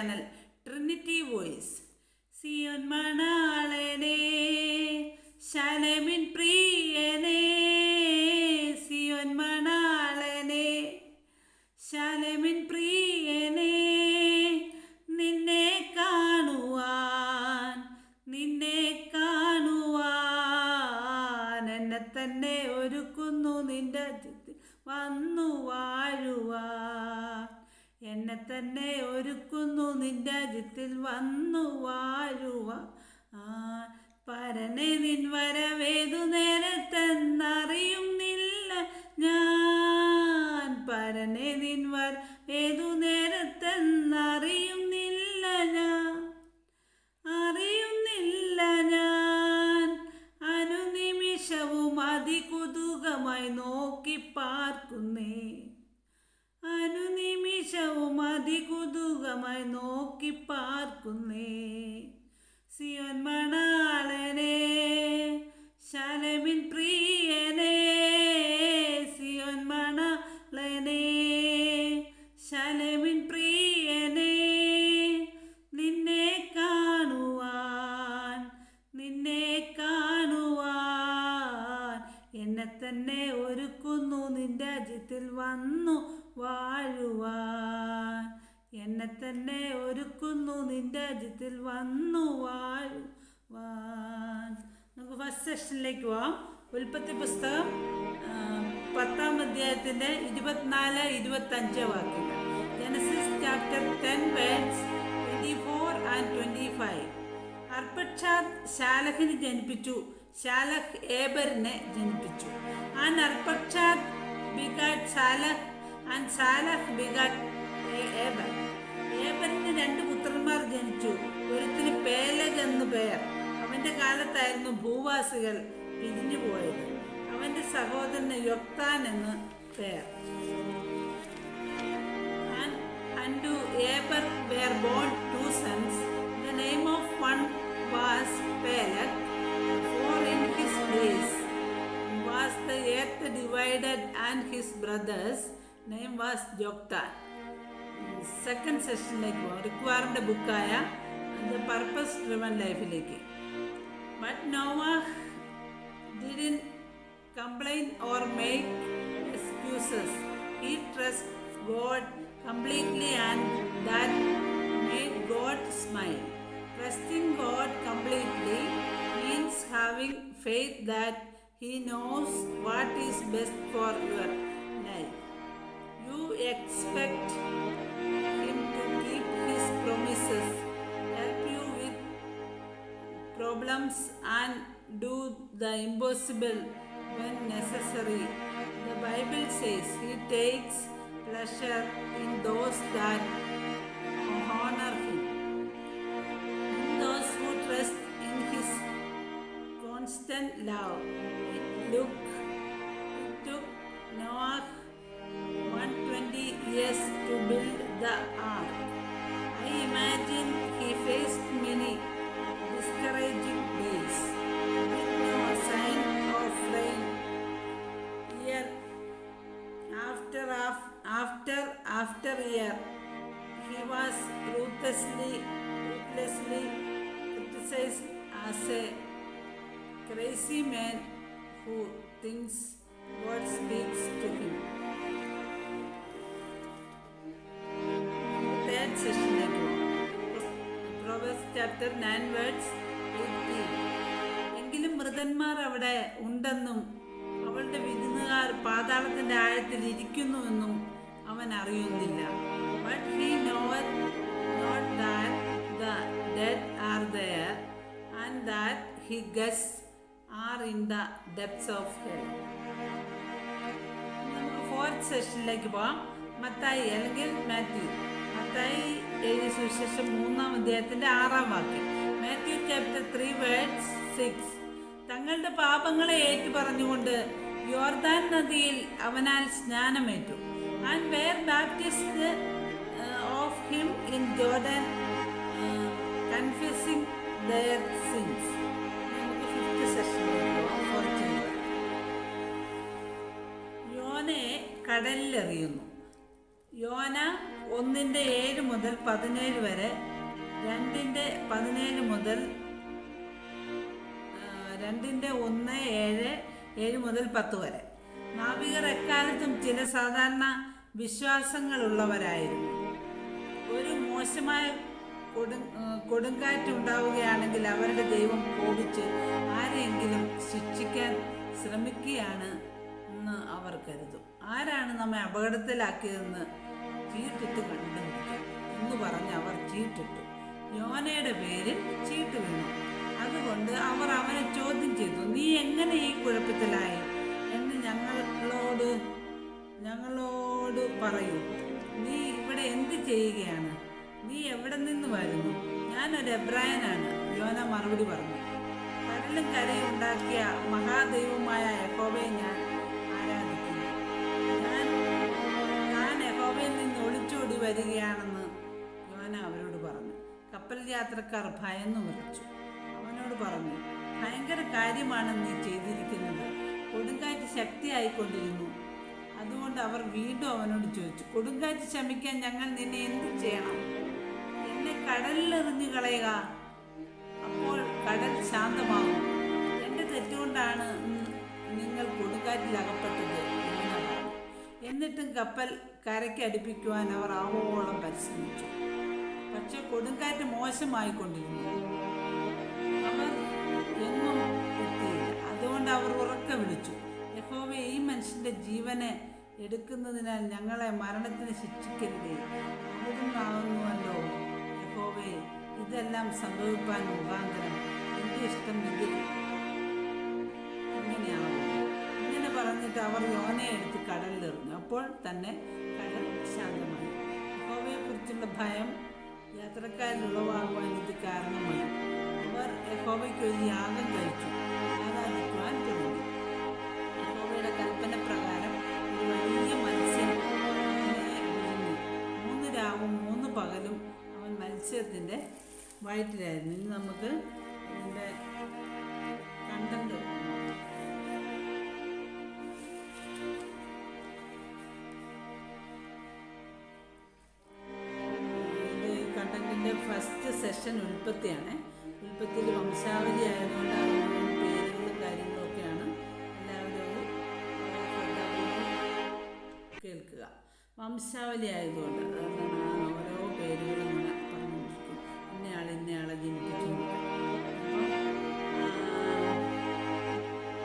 Channel Trinity voice. Zion മണാളനെ ശലമിൻ തന്നെ ഒരുക്കുന്നു. നിന്റെ അജിത്തിൽ വന്നു വാഴുവ. ആ പരനെ നിൻ വരവേതു നേരത്തെന്നറിയുന്നില്ല ഞാൻ. പരനെ നിൻ വര ഏതു നേരത്തെന്നറിയുന്നില്ല ഞാൻ. അറിയുന്നില്ല ഞാൻ. അനുനിമിഷവും അതികുതുകമായി നോക്കി പാർക്കുന്നേ. അതികുതുകമായി നോക്കി പാർക്കുന്നേ. സിയോൻ മണാളനെ ശലമിൻ പ്രിയനെ സിയോൻ മണാളനെ ശലമിൻ പ്രിയനെ നിന്നെ കാണുവാൻ നിന്നെ കാണുവാൻ. എന്നെ തന്നെ ഒരുക്കുന്നു നിന്റെ അജിത്തിൽ വന്നു വാഴുവാൻ. എന്നെ തന്നെ ഒരുക്കുന്നു നിന്റെ അജിത്തിൽ വന്നു നമുക്ക് ഫസ്റ്റ് സെഷനിലേക്ക് പോവാം. ഉൽപ്പത്തി പുസ്തകം പത്താം അധ്യായത്തിന്റെ ഇരുപത്തിനാല് ഇരുപത്തഞ്ച് വാക്യങ്ങൾ. Genesis chapter ten verses twenty four and twenty five Arphaxad ശാലഹിനെ ജനിപ്പിച്ചു. ശാലഹ് ഏബറിനെ ജനിപ്പിച്ചു. And Arphaxad begat Shelah and Shelah begat Eber. ഏബറിന് രണ്ട് പുത്രന്മാർ ജനിച്ചു ഒരുത്തിന് പേലഗ് എന്ന് പേർ അവന്റെ കാലത്തായിരുന്നു ഭൂവാസികൾ പിരിഞ്ഞു അവന്റെ സഹോദരന് യൊക്താൻ എന്ന് പേർ and unto Eber were born two sons. The name of one was Peleg, for in his days was the earth divided, and his brother's name was Joktan. Second സെഷനിലേക്ക് പോകാം റിക്വയറിൻ്റെ ബുക്കായ ദ പർപ്പസ് ഡ്രിവൺ ലൈഫിലേക്ക് but Nova didn't complain or make excuses. He trusts God completely and that made God smile. Trusting God completely means having faith that He knows what is best for your life. You expect promises, help you with problems and do the impossible when necessary. The Bible says He takes pleasure in those that year, he was ruthlessly ruthlessly criticized as a crazy man who thinks God speaks to him. Third session Proverbs chapter 9 words 18 എങ്കിലും മൃതന്മാർ അവിടെ ഉണ്ടെന്നും അവളുടെ വിരുന്നുകാർ പാതാളത്തിന്റെ ആഴത്തിൽ ഇരിക്കുന്നുവെന്നും അറിയുന്നില്ല. But he not not that the dead are there and that her guests are in the depths of hell നമുക്ക് fourth സെഷനിലേക്ക് പോവാം. മത്തായി അല്ലെങ്കിൽ മാത്യു. മത്തായി എഴുതിയ സുവിശേഷം മൂന്നാം അധ്യായത്തിന്റെ ആറാം വാക്യം. Matthew chapter three verses six തങ്ങളുടെ പാപങ്ങളെ ഏറ്റു പറഞ്ഞുകൊണ്ട് യോർദാൻ നദിയിൽ അവനാൽ സ്നാനമേറ്റു. Were baptised of him in confessing confessing their sins നമുക്ക് ഫിഫ്ത്ത് സെഷനിലേക്ക് പോവാം ഫോർത്ത് യോനയെ കടലിലെറിയുന്നു. യോന ഒന്നിന്റെ ഏഴ് മുതൽ പതിനേഴ് വരെ രണ്ടിന്റെ പതിനേഴ് മുതൽ രണ്ടിന്റെ ഒന്ന് ഏഴ് ഏഴ് മുതൽ പത്ത് വരെ. നാവികർ എക്കാലത്തും ചില സാധാരണ വിശ്വാസങ്ങളുള്ളവരായിരുന്നു. ഒരു മോശമായ കൊടു കൊടുങ്കാറ്റുണ്ടാവുകയാണെങ്കിൽ അവരുടെ ദൈവം കോപിച്ച് ആരെയെങ്കിലും ശിക്ഷിക്കാൻ ശ്രമിക്കുകയാണ് എന്ന് അവർ കരുതും. ആരാണ് നമ്മെ അപകടത്തിലാക്കിയതെന്ന് ചീട്ടിട്ട് കണ്ടുപിടിക്കാം എന്ന് പറഞ്ഞ് അവർ ചീട്ടിട്ടു യോനയുടെ പേരിൽ ചീട്ട് വീണു. അതുകൊണ്ട് അവർ അവനെ ചോദ്യം ചെയ്തു നീ എങ്ങനെ ഈ കുഴപ്പത്തിലായി? എന്ന് ഞങ്ങളോട് ഞങ്ങളോട് പറയൂ. നീ ഇവിടെ എന്ത് ചെയ്യുകയാണ്? നീ എവിടെ നിന്ന് വരുന്നു? ഞാനൊരു എബ്രായനാണ് യോന മറുപടി പറഞ്ഞു. കടലും കരയും ഉണ്ടാക്കിയ മഹാദൈവമായ യഹോവയെ ഞാൻ ആരാധിക്കുന്നു. ഞാൻ ഞാൻ എഹോബയിൽ നിന്ന് ഒളിച്ചോടി വരികയാണെന്ന് യോന അവരോട് പറഞ്ഞു. കപ്പൽ യാത്രക്കാർ ഭയന്നു വിളിച്ചു അവനോട് പറഞ്ഞു ഭയങ്കര കാര്യമാണ് നീ ചെയ്തിരിക്കുന്നത്. കൊടുങ്കാറ്റ് ശക്തിയായിക്കൊണ്ടിരുന്നു. അതുകൊണ്ട് അവർ വീണ്ടും അവനോട് ചോദിച്ചു കൊടുങ്കാറ്റ് ശമിക്കാൻ ഞങ്ങൾ നിന്നെ എന്ത് ചെയ്യണം? എന്നെ കടലിലെറിഞ്ഞു കളയുക. അപ്പോൾ കടൽ ശാന്തമാകും. എന്റെ തെറ്റുകൊണ്ടാണ് നിങ്ങൾ കൊടുങ്കാറ്റിൽ അകപ്പെട്ടത്. എന്നിട്ടും കപ്പൽ കരയ്ക്ക് അടുപ്പിക്കുവാൻ അവർ ആവോളം പരിശ്രമിച്ചു. പക്ഷെ കൊടുങ്കാറ്റ് മോശമായിക്കൊണ്ടിരുന്നു. അവർ എങ്ങും എത്തിയില്ല. അതുകൊണ്ട് അവർ ഉറക്കെ വിളിച്ചു. യഹോവ ഈ മനുഷ്യന്റെ ജീവനെ എടുക്കുന്നതിനാൽ ഞങ്ങളെ മരണത്തിന് ശിക്ഷിക്കരുതേ. അമൃതമാകുന്നുവല്ലോ യഹോവേ ഇതെല്ലാം സംഭവിപ്പാൻ മുഖാന്തരം. എന്റെ ഇഷ്ടം എങ്കിൽ ഇങ്ങനെയാവും. ഇങ്ങനെ പറഞ്ഞിട്ട് അവർ യോനെ എടുത്ത് കടലിലെറിഞ്ഞു അപ്പോൾ തന്നെ കടൽ ശാന്തമായി. യഹോവയെ കുറിച്ചുള്ള ഭയം യാത്രക്കാരിൽ ഉളവാകുവാൻ ഇത് കാരണമായി. അവർ യഹോവയ്ക്ക് ഒരു യാഗം കഴിച്ചു. ആരാധിക്കുവാൻ തുടങ്ങി യഹോവയുടെ കൽപ്പന പ്രകാരം പകലും അവൻ മത്സ്യത്തിന്റെ വയറ്റിലായിരുന്നു. ഇനി നമുക്ക് ഇതിന്റെ കണ്ടന്റ് ഫസ്റ്റ് സെഷൻ ഉൽപ്പത്തിയാണ്. ഉൽപ്പത്തിയിൽ വംശാവലി ആയതുകൊണ്ട് ആ പേരുകളും കാര്യങ്ങളൊക്കെയാണ്. എല്ലാവരും കേൾക്കുക. വംശാവലി ആയതുകൊണ്ട് അതാണ് ഓരോ പേരുകളും ഇങ്ങനെ പറഞ്ഞുകൊണ്ടിരിക്കും. ഇന്നയാൾ ഇന്നയാളെ ജനിപ്പിച്ചു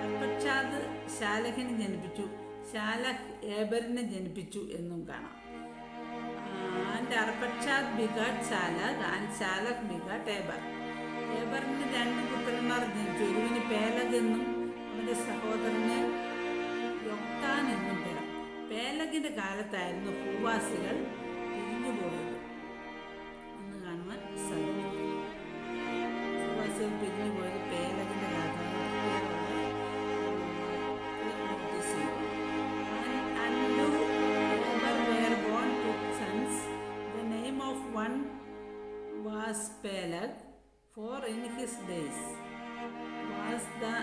അർപ്പക്ഷാദ് ശാലഹിനെ ജനിപ്പിച്ചു. ശാലഹ് ഏബറിനെ ജനിപ്പിച്ചു എന്നും കാണാം. And Arphaxad begat Shelah and Shelah begat Eber. ഏബറിന് രണ്ട് പുത്രന്മാർ ജനിച്ചു. ഒരുവിന് പേലഗ് എന്നും അവന്റെ സഹോദരന് പേലഗിൻ്റെ കാലത്തായിരുന്നു ഭൂവാസികൾ പിരിഞ്ഞുപോയത് എന്ന് കാണുവാൻ സാധിക്കും ഭൂവാസികൾ പിരിഞ്ഞുപോയത് പേലഗിൻ്റെ കാലത്താണ് നോട്ടീസ് ചെയ്യുക And Andu Eber were born to sons. The name of one was Peleg, for in his days was the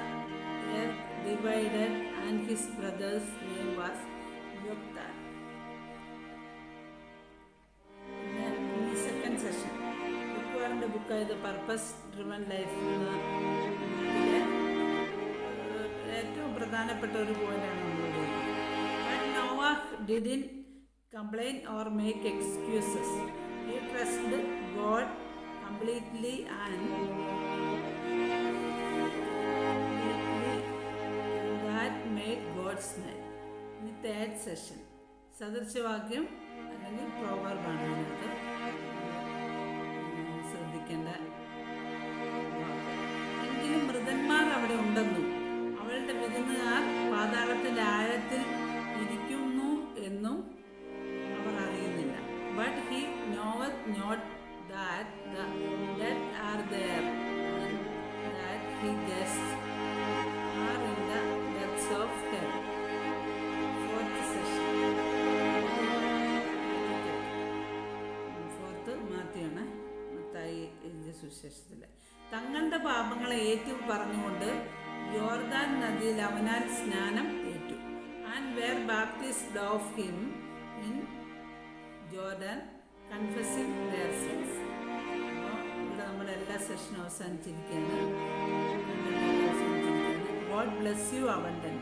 earth divided, and his brother's name was Required book the purpose driven life എന്ന ഇതിലെ ഏഹ് ഏറ്റവും പ്രധാനപ്പെട്ട ഒരു പോയിന്റാണ് നമ്മളോട് Noah didn't complain or make excuses he trust God completely and that made God's night ഇനി third session. സദൃശവാക്യം അല്ലെങ്കിൽ പ്രോവർബാണ് അതിനകത്ത് പാപങ്ങളെ ഏറ്റു പറഞ്ഞുകൊണ്ട് യോർദാൻ നദിയിൽ അവനാൽ സ്നാനം ഏറ്റു. And were baptised of him in Jordan confessing ഇവിടെ നമ്മുടെ സെഷനും അവസാനിച്ചിരിക്കുകയാണ്. God bless you abundant